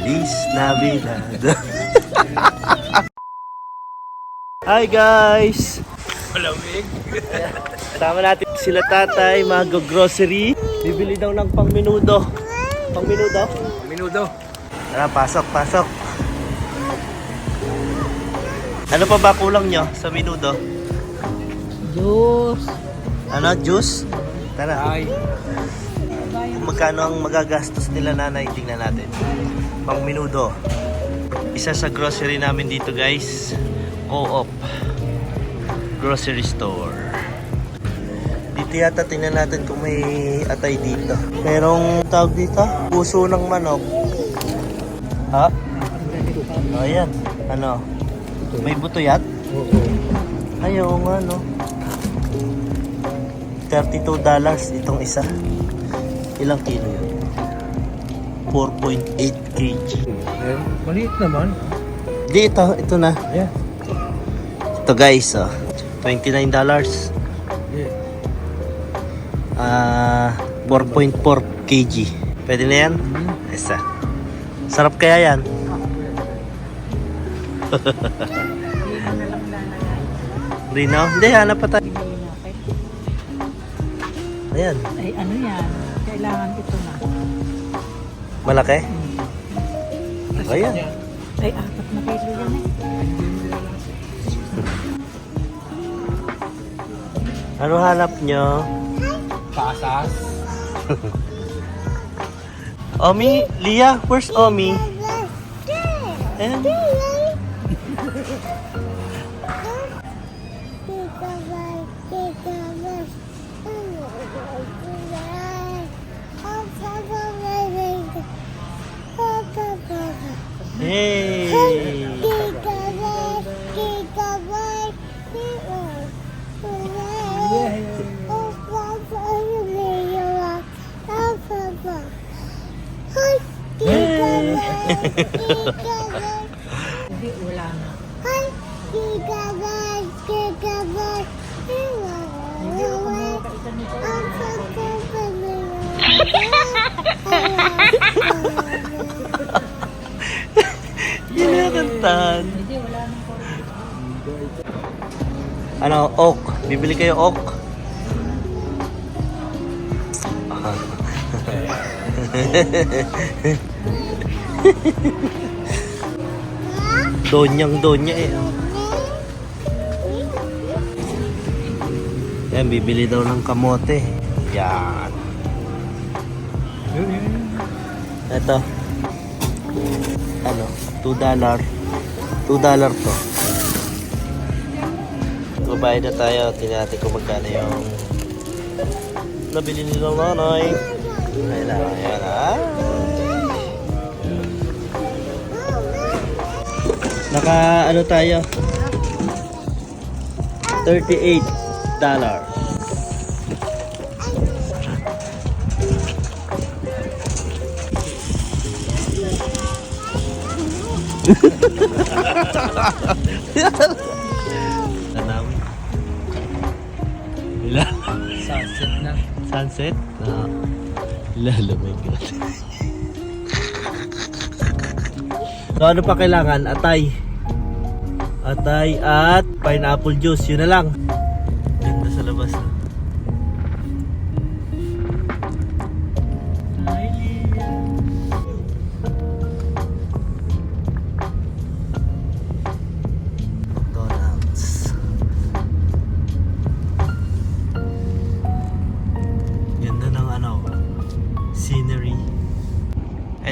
Feliz Navidad. Hi guys! Malamig. Tama natin sila tatay, mag-grocery. Bibili daw ng pangminudo. Pangminudo? Minudo. Tara, pasok, pasok. Ano pa ba kulang nyo sa minudo? Juice. Ano, juice? Tara. Ay. Magkano ang magagastos nila nanay, tingnan natin. Pang minudo. Isa sa grocery namin dito guys. Co-op. Grocery store. Dito yata tingnan natin kung may atay dito. Merong tawag dito? Puso ng manok. Ha? Oh, ayan. Ano? May buto yat? Ayaw nga no. 32 dollars itong isa. Ilang kilo yun? 4.8 kg. Eh, maliit naman. Di, ito, ito na. Ayan. Ito guys, oh. 29 dollars. Yeah. Ah, 4.4 kg. Pwede na yan? Isa. Sarap kaya yan? Rino? Hindi, hanap pa tayo. Ayan, Ay, ano yan? Kailangan ito na. Malaki. Ayan. Ay, apat na kilo yan eh. Ano hanap nyo? Pasas. Omi? Lia? Where's Omi? Ayan. po. Ano, oak. Bibili kayo oak. Donyang donya eh. Yan, bibili daw ng kamote. Yan. Ito. Ano? 2 dollar. 2 dollar to. Babayad na tayo. Natin kung magkano yung nabili nilang nanay. Ayan na. Ayan na. Naka ano tayo? 38 dollar. Tanam. Ilan? Sunset na. Sunset? Ah. Lalo, my God. so, ano pa kailangan? Atay. Atay at pineapple juice. Yun na lang.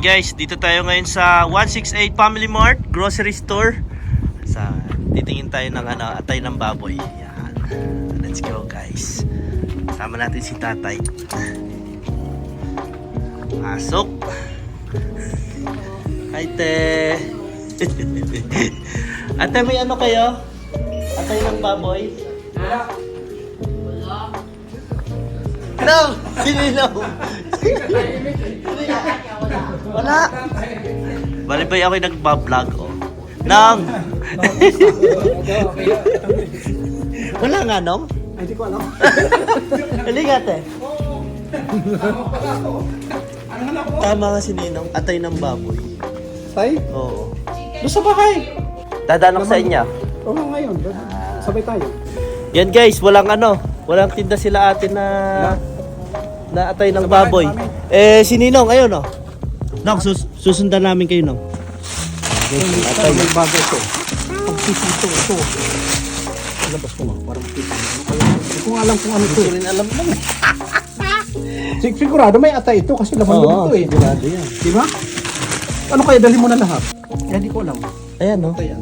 Guys, dito tayo ngayon sa 168 Family Mart Grocery Store. Sa titingin tayo ng ano, atay ng baboy. Yan. Let's go guys. Sama natin si Tatay. Pasok. Hi, te. Ate, may ano kayo? Atay ng baboy? Wala. No! Sinilaw! Wala! Bali ba ako yung nagbablog, oh? Nang! Wala nga, Nong? Ay, di ko alam. Halika, ate. Tama nga si Ninong, atay ng baboy. Tay? Oo. Doon sa bahay. Dadaan ako sa inyo. Oo nga ngayon. Sabay tayo. Yan guys, walang ano, walang tinda sila atin na na atay ng baboy. Eh, si Ninong, ayun oh. Nong, sus susundan namin kayo, Nong. Ito may bagay ito. Pagpipito ito. Labas ko nga. Parang pipito. Hindi ko alam kung ano ito. rin alam mo. Sig- Sigurado may atay ito kasi laman loob ito eh. sigurado yan. Di ba? Ano kaya dali mo na lahat? Hindi ko alam. Ayan, no? Atay yan.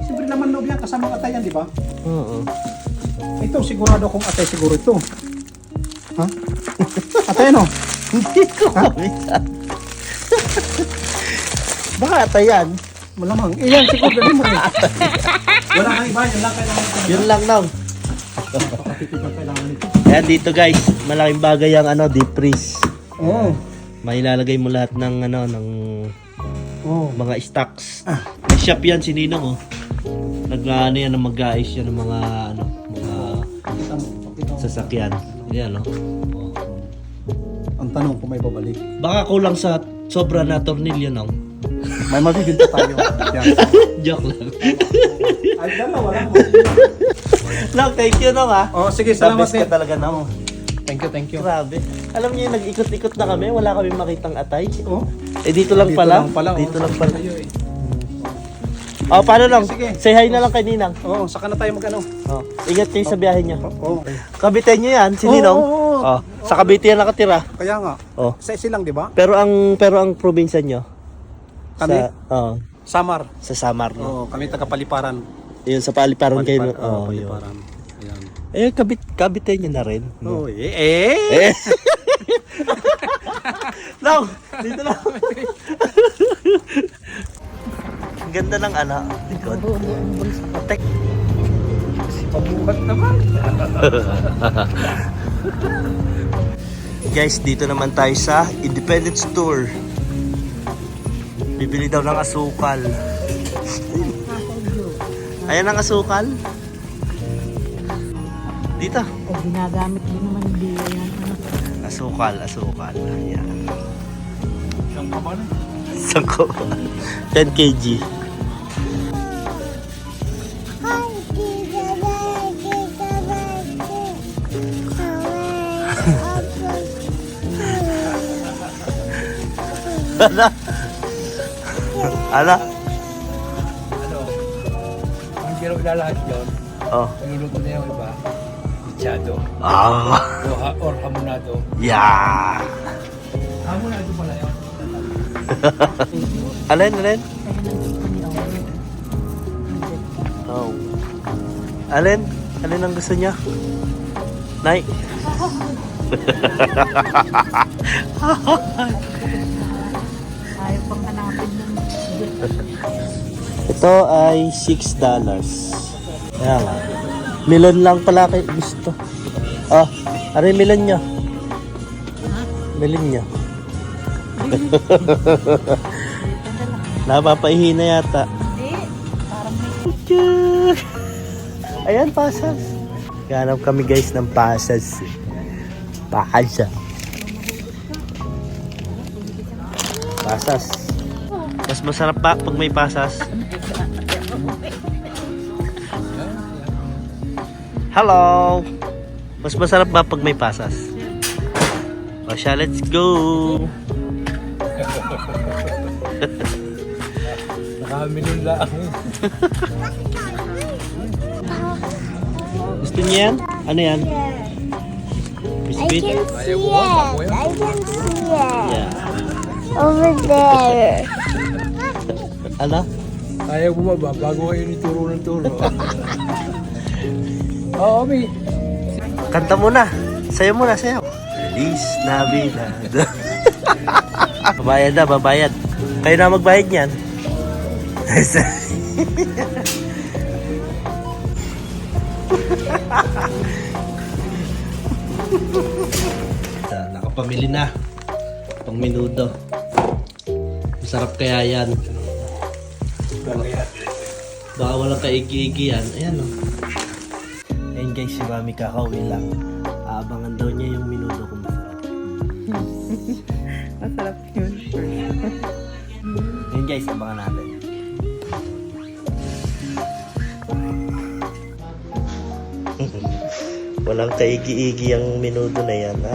Siyempre laman loob yan kasama atay yan, di ba? Oo. Ito, sigurado kong atay siguro ito. Ha? Atay ano? Hindi ko kabisado. Baka atay yan. Malamang. Eh, yan, siguro dali mo. Wala kang iba, yan lang kailangan. Yun lang, nito. Ayan, dito guys, malaking bagay ang ano, deep freeze. Oo. May ilalagay mo lahat ng ano, ng Oo. mga stocks. May shop yan si Ninong oh. Nag ano yan, mag-aayos yan ng mga ano, mga sasakyan. Yan oh. oh. Ang tanong kung may babalik. Baka kulang sa sobra na tornilyo nong. May mabibinta tayo. Joke lang. Ay, dalawa lang. Nong, thank you nong ah. Oh, sige, salamat best ka din. talaga nong. Thank you, thank you. Grabe. Alam niyo, nag-ikot-ikot na kami. Wala kami makitang atay. Oh, Eh, dito lang dito pala. lang pala. Dito oh, lang pala. Tayo, eh. Oh, paano lang? Sige. Say hi na lang kay Ninang. Oo, saka na tayo mag-ano. Oh, ingat kayo sa biyahe niya. Oo. Kabitin niyo yan, si Oo, Ninong. oo, oo. Oh, sa Cavite yan nakatira. Kaya nga. Oh. Sa silang, di ba? Pero ang pero ang probinsya nyo? Kami? Sa, oh, Samar. sa Samar, no? Oo, kami taga-paliparan. Yun, sa Paliparan kayo. no? Palipar- oo, Oh, yun. paliparan. Ayan. Eh, kabit, kabite nyo na rin. Oh, eh, eh. Eh! no! Dito lang. Ang ganda ng ano, likod. Tek. Pabuhat naman. Guys, dito naman tayo sa Independent Store. Bibili daw ng asukal. Ayan ang asukal. Dito. Eh, ginagamit din naman hindi yan. Asukal, asukal. Ayan. Isang kaman. Isang ko. 10 kg. Ano? Ano? ano, ang ginawa na lahat yun, Oh. ang inuto na yung iba, pichado, Ah. o, ha- or hamonado. Yeah. Hamonado pala yun. Alin, alin? Oh. Alin? Alin ang gusto niya? Nay? Ayaw pang hanapin ng Ito ay 6 dollars. Ayan nga. Melon lang pala kayo gusto. Oh, ano yung melon nyo? Melon nyo. Napapaihi na yata. Hindi, parang may Ayan, pasas. Ganap kami guys ng pasas. Pasas. Pasas. Mas masarap pa pag may pasas. Hello! Mas masarap ba pag may pasas? O siya, let's go! Nakaminon lang. Gusto niya yan? Ano yan? I Biscuit? can see it. I can see it. Yeah. Over there. Ano? Kaya bumaba bago kayo nituro ng turo. Oo, mi. Kanta mo na. Sayo mo na, sayo. Feliz Navidad. babayad na, babayad. Kayo na magbayad niyan. Nakapamili na. Pang minudo. Masarap kaya yan. Baka walang kaigi-igi yan. Ayan o. Ayun guys, si Mami kakauwi lang. Aabangan daw niya yung minudo kung masarap. masarap yun. Ayun guys, abangan natin. Walang kaigi-igi ang minuto na yan, ha?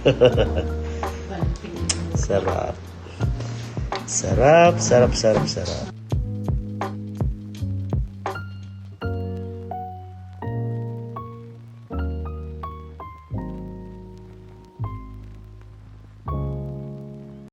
Sarap. Sarap, sarap, sarap, sarap.